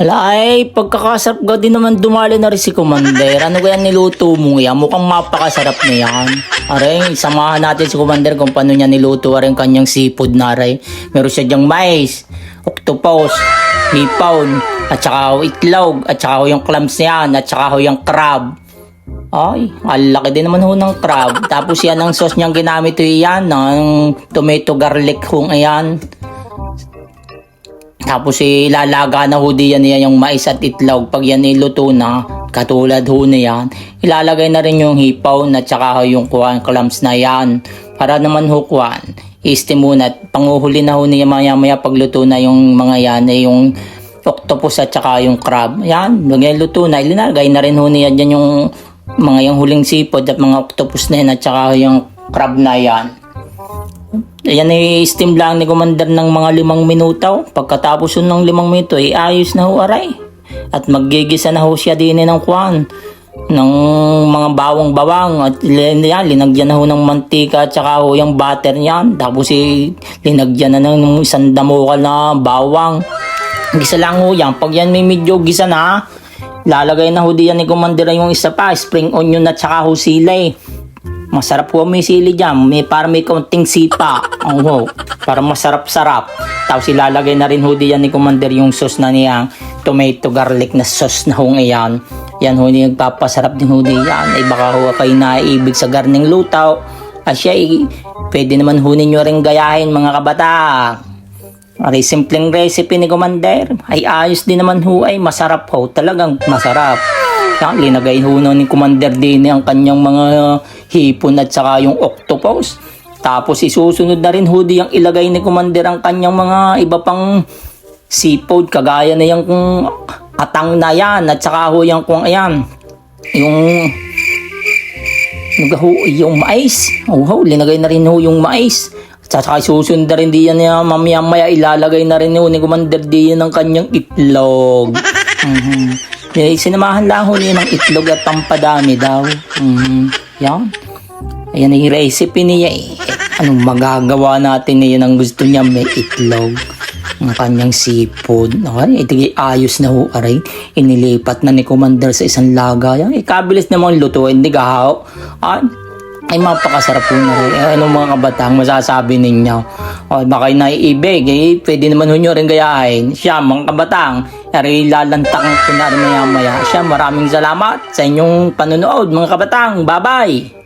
Ala ay, pagkakasarap ga din naman dumali na rin si Commander. Ano kaya niluto mo yan? Mukhang mapakasarap na yan. Aray, samahan natin si Commander kung paano niya niluto rin kanyang seafood na aray. Meron siya dyang mais, octopus, hipon, at saka itlog, at saka yung clams na yan, at saka yung crab. Ay, ang laki din naman ho ng crab. Tapos yan ang sauce niyang ginamit ho yan, ng tomato garlic hong ayan. Tapos ilalaga na ho diyan yan yung mais at itlog. Pag yan iluto na, katulad ho na yan, ilalagay na rin yung hipaw na tsaka yung kuwan clams na yan. Para naman ho kuwan, isti muna at panguhuli na ho niya maya maya pagluto na yung mga yan eh, yung octopus at tsaka yung crab. Yan, lagay luto na, ilinagay na rin ho niya dyan yung mga yung huling sipod at mga octopus na yan at tsaka yung crab na yan. Ayan ay steam lang ni Commander ng mga limang minuto. Pagkatapos yun ng limang minuto, ay ayos na ho aray. At maggigisa na ho siya din eh ng kwan ng mga bawang-bawang at yan, linagyan na ho ng mantika at saka ho yung butter niyan. Tapos eh, linagyan na ng isang damukal na bawang. Gisa lang ho yan. Pag yan may medyo gisa na, lalagay na ho diyan ni Commander yung isa pa, spring onion at saka ho sili. Masarap po may sili dyan. May, para may kaunting sipa. Oo. Para masarap-sarap. Tapos ilalagay na rin ho diyan ni Commander yung sauce na niyang tomato garlic na sauce na hong iyan. Yan ho yung nagpapasarap din ho diyan. Ay baka ho kayo naibig sa garning lutaw. At siya ay pwede naman ho ninyo rin gayahin mga kabata. Aray, simpleng recipe ni Commander. Ay ayos din naman ho ay masarap ho. Talagang masarap. Yan, linagay ho ni Commander din ang kanyang mga hipon at saka yung octopus. Tapos isusunod na rin ho di ang ilagay ni Commander ang kanyang mga iba pang seafood kagaya na yung kung atang na yan at saka ho yung kung ayan yung Nagaho, yung mais. Oh, ho, linagay na rin ho yung mais. At saka susunod na rin diyan niya mamaya maya ilalagay na rin ho ni Commander diyan ng kanyang itlog. Mhm. Eh, sinamahan lang ho niya ng itlog at pampadami daw. Mhm. Yan. Ayan recipe niya eh. Anong magagawa natin niya ang gusto niya may itlog. Ang kanyang seafood. Okay, yung ayos na ho, aray. Inilipat na ni Commander sa isang lagayan. Ikabilis namang lutuin, di gahaw. Ay, ay mapakasarap po na rin. Eh, anong mga kabatang masasabi ninyo? O, baka yung naiibig, eh, pwede naman ho nyo rin gayahin. Siya, mga kabatang, ay lalantang ko na maya maya. Siya, maraming salamat sa inyong panonood, mga kabatang. Bye-bye!